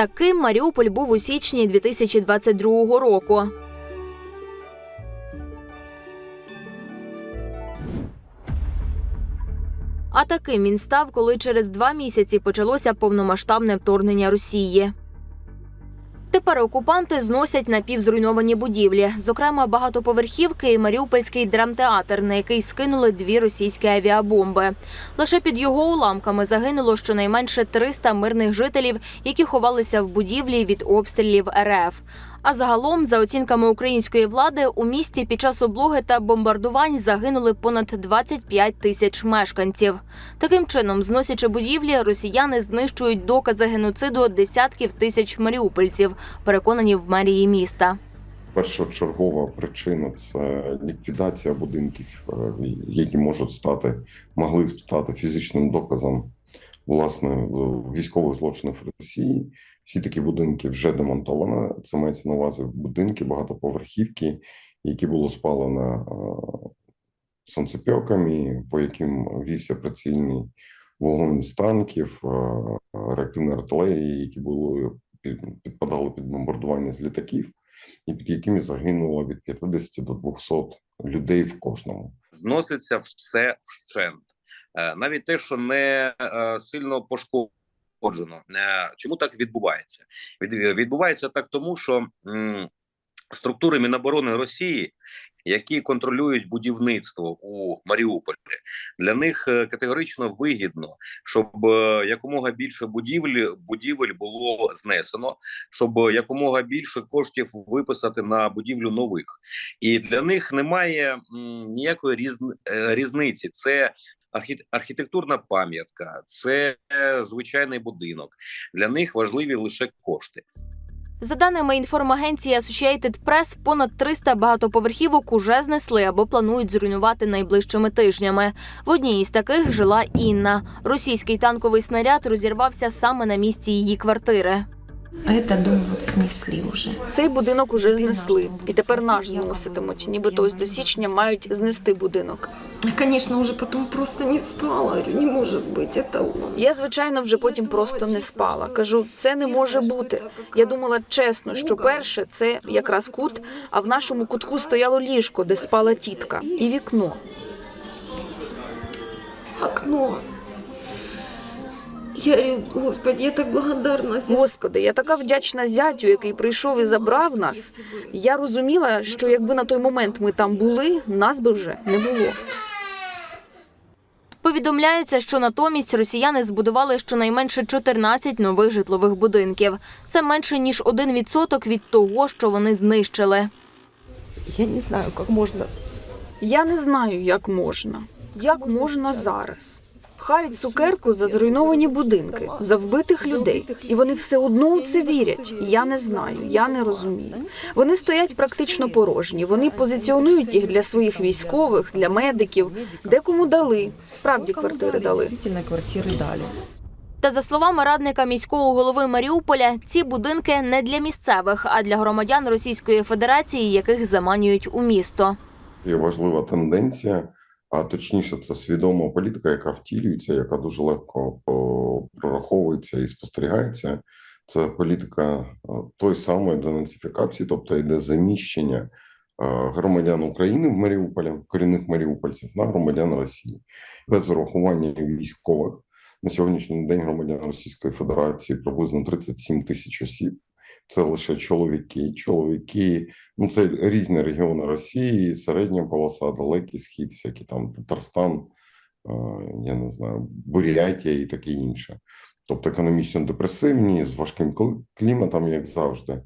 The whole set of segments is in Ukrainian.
Таким Маріуполь був у січні 2022 року. А таким він став, коли через два місяці почалося повномасштабне вторгнення Росії. Тепер окупанти зносять напівзруйновані будівлі, зокрема багатоповерхівки і Маріупольський драмтеатр, на який скинули дві російські авіабомби. Лише під його уламками загинуло щонайменше 300 мирних жителів, які ховалися в будівлі від обстрілів РФ. А загалом, за оцінками української влади, у місті під час облоги та бомбардувань загинули понад 25 тисяч мешканців. Таким чином, зносячи будівлі, росіяни знищують докази геноциду десятків тисяч маріупольців, переконані в мерії міста. Першочергова причина це ліквідація будинків, е, які можуть стати, могли стати фізичним доказом власне військових злочинів Росії. Всі такі будинки вже демонтовано. Це мається на увазі будинки, багатоповерхівки, які було спалено е, сонцепьоками, по яким вівся прицільний вогонь з танків, е, реактивної артилерії, які були під- підпадали під бомбардування з літаків і під якими загинуло від 50 до 200 людей в кожному. зноситься все вщент, Е, навіть те, що не сильно пошкоджено. Е, Чому так відбувається? Від- Відбувається так, тому що структури Міноборони Росії, які контролюють будівництво у Маріуполі, для них е, категорично вигідно, щоб е, якомога більше будівель будівель було знесено, щоб якомога більше коштів виписати на будівлю нових. І для них немає ніякої різн- різниці. Це архітектурна пам'ятка, це е, звичайний будинок. Для них важливі лише кошти. За даними інформагенції Associated Press, понад 300 багатоповерхівок уже знесли або планують зруйнувати найближчими тижнями. В одній із таких жила Інна. Російський танковий снаряд розірвався саме на місці її квартири. А этот дом вот снесли уже. Цей будинок уже знесли, і тепер наш зноситимуть. Нібито ось до січня мають знести будинок. Конечно, уже потом просто не спала. Говорю, не может быть, это он. Я, звичайно, вже потім просто не спала. Кажу, це не може бути. Я думала чесно, що перше це якраз кут, а в нашому кутку стояло ліжко, де спала тітка, і вікно. Окно. Я господи, я так благодарна. Господи, я така вдячна зятю, який прийшов і забрав нас. Я розуміла, що якби на той момент ми там були, нас би вже не було. Повідомляється, що натомість росіяни збудували щонайменше 14 нових житлових будинків. Це менше ніж 1% від того, що вони знищили. Я не знаю, как можно Я не знаю, як можна. Як можна зараз? Пхають цукерку за зруйновані будинки, за вбитих людей, і вони все одно у це вірять. Я не знаю, я не розумію. Вони стоять практично порожні. Вони позиціонують їх для своїх військових, для медиків. Декому дали, справді квартири дали. Квартиры дали. Та за словами радника міського голови Маріуполя, ці будинки не для місцевих, а для громадян Російської Федерації, яких заманюють у місто. Є важлива тенденція, а точніше, це свідома політика, яка втілюється, яка дуже легко прораховується і спостерігається. Це політика е, той самої денацифікації, тобто йде заміщення е, громадян України в Маріуполі, корінних маріупольців на громадян Росії без урахування військових. На сьогоднішній день громадян Російської Федерації приблизно 37 тисяч осіб. Це лише чоловіки. Чоловіки, ну це різні регіони Росії, середня полоса, далекий схід, всякі там Татарстан, я не знаю, Бурятія і таке інше. Тобто економічно депресивні, з важким кліматом, як завжди.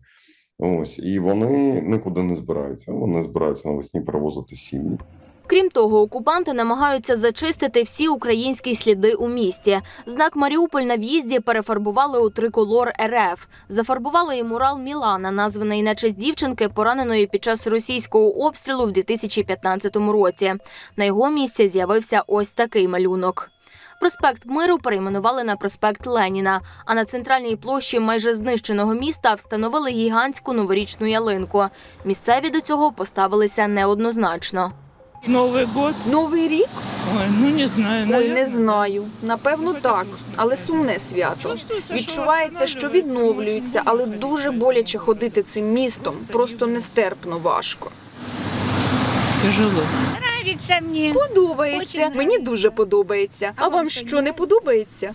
Ось, і вони нікуди не збираються. Вони збираються навесні перевозити сім'ї. Крім того, окупанти намагаються зачистити всі українські сліди у місті. Знак Маріуполь на в'їзді перефарбували у триколор РФ. Зафарбували і мурал Мілана, названий на честь дівчинки, пораненої під час російського обстрілу в 2015 році. На його місці з'явився ось такий малюнок. Проспект Миру перейменували на проспект Леніна, а на центральній площі майже знищеного міста встановили гігантську новорічну ялинку. Місцеві до цього поставилися неоднозначно. Новый год? Новий рік? Ой, ну не знаю. Ой, наверное. не знаю. Напевно, так, але сумне свято. Відчувається, що відновлюється, але дуже боляче ходити цим містом. Просто нестерпно важко. Тяжело. Нравится мне. Подобається. Мені дуже подобається. А вам що не подобається?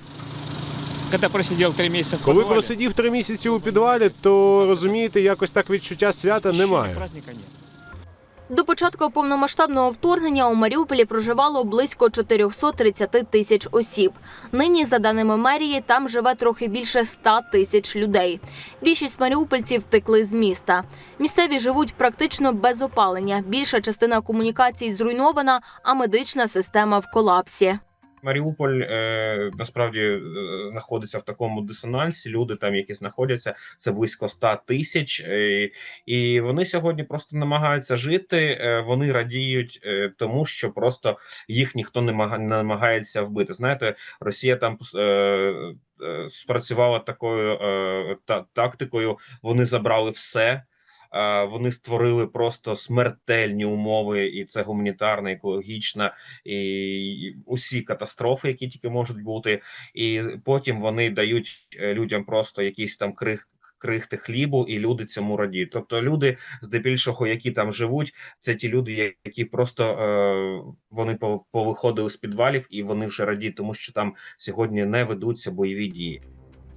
Коли просидів три місяці в Коли просидів три місяці у підвалі, то розумієте, якось так відчуття свята немає. До початку повномасштабного вторгнення у Маріуполі проживало близько 430 тисяч осіб. Нині, за даними мерії, там живе трохи більше 100 тисяч людей. Більшість маріупольців втекли з міста. Місцеві живуть практично без опалення. Більша частина комунікацій зруйнована, а медична система в колапсі. Маріуполь е, насправді е, знаходиться в такому дисонансі. Люди там, які знаходяться, це близько 100 тисяч, е, і вони сьогодні просто намагаються жити. Е, вони радіють е, тому, що просто їх ніхто не мага- намагається вбити. Знаєте, Росія там е, е, спрацювала такою е, та, тактикою. Вони забрали все. Вони створили просто смертельні умови, і це гуманітарна, екологічна, і усі катастрофи, які тільки можуть бути, і потім вони дають е, людям просто якісь там крих. Крихти хлібу, і люди цьому радіють. Тобто, люди, здебільшого, які там живуть, це ті люди, які просто е, вони по- повиходили з підвалів, і вони вже радіють, тому що там сьогодні не ведуться бойові дії.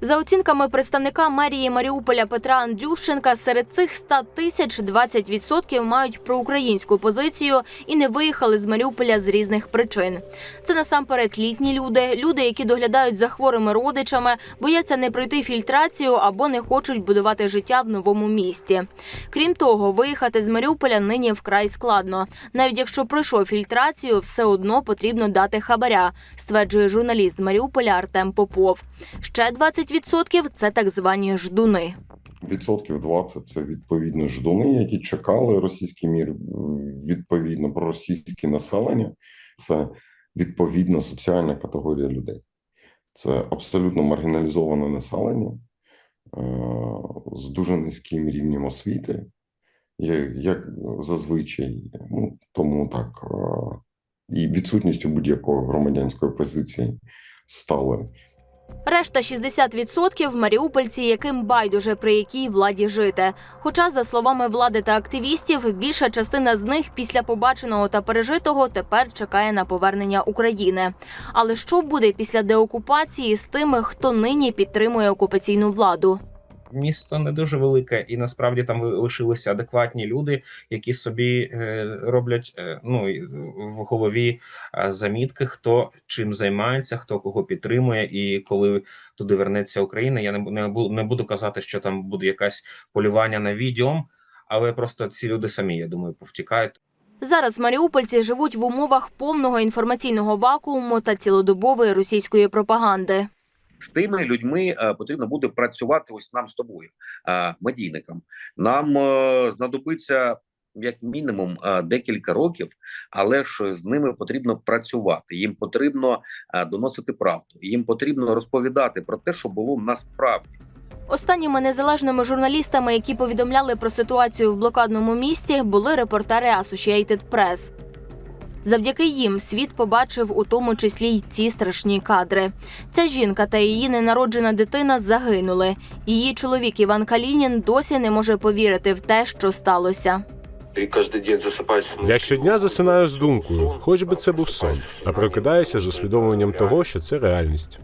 За оцінками представника мерії Маріуполя Петра Андрющенка, серед цих 100 тисяч 20% мають проукраїнську позицію і не виїхали з Маріуполя з різних причин. Це насамперед літні люди, люди, які доглядають за хворими родичами, бояться не пройти фільтрацію або не хочуть будувати життя в новому місті. Крім того, виїхати з Маріуполя нині вкрай складно. Навіть якщо пройшов фільтрацію, все одно потрібно дати хабаря, стверджує журналіст з Маріуполя Артем Попов. Ще 20% – це так звані ждуни. Відсотків 20 – це відповідно ждуни, які чекали російський мір, відповідно проросійське населення. Це відповідна соціальна категорія людей. Це абсолютно маргіналізоване населення е, з дуже низьким рівнем освіти, як, як зазвичай. Ну, тому так. е, І відсутністю будь-якої громадянської позиції стали Решта 60% – маріупольці, яким байдуже при якій владі жити. Хоча, за словами влади та активістів, більша частина з них після побаченого та пережитого тепер чекає на повернення України. Але що буде після деокупації з тими, хто нині підтримує окупаційну владу? Місто не дуже велике, і насправді там лишилися адекватні люди, які собі е, роблять е, ну в голові е, замітки, хто чим займається, хто кого підтримує. І коли туди вернеться Україна, я не, буду казати, що там буде якась полювання на відео, але просто ці люди самі, я думаю, повтікають. Зараз маріупольці живуть в умовах повного інформаційного вакууму та цілодобової російської пропаганди. З тими людьми е, потрібно буде працювати ось нам з тобою, е, медійникам. Нам е, знадобиться як мінімум декілька років, але ж з ними потрібно працювати. Їм потрібно доносити правду. Їм потрібно розповідати про те, що було насправді. Останніми незалежними журналістами, які повідомляли про ситуацію в блокадному місті, були репортери Associated Press. Завдяки їм світ побачив у тому числі й ці страшні кадри. Ця жінка та її ненароджена дитина загинули. Її чоловік Іван Калінін досі не може повірити в те, що сталося. Ти кожен засипаєш Я щодня засинаю з думкою, хоч би це був сон, а прокидаюся з усвідомленням того, що це реальність.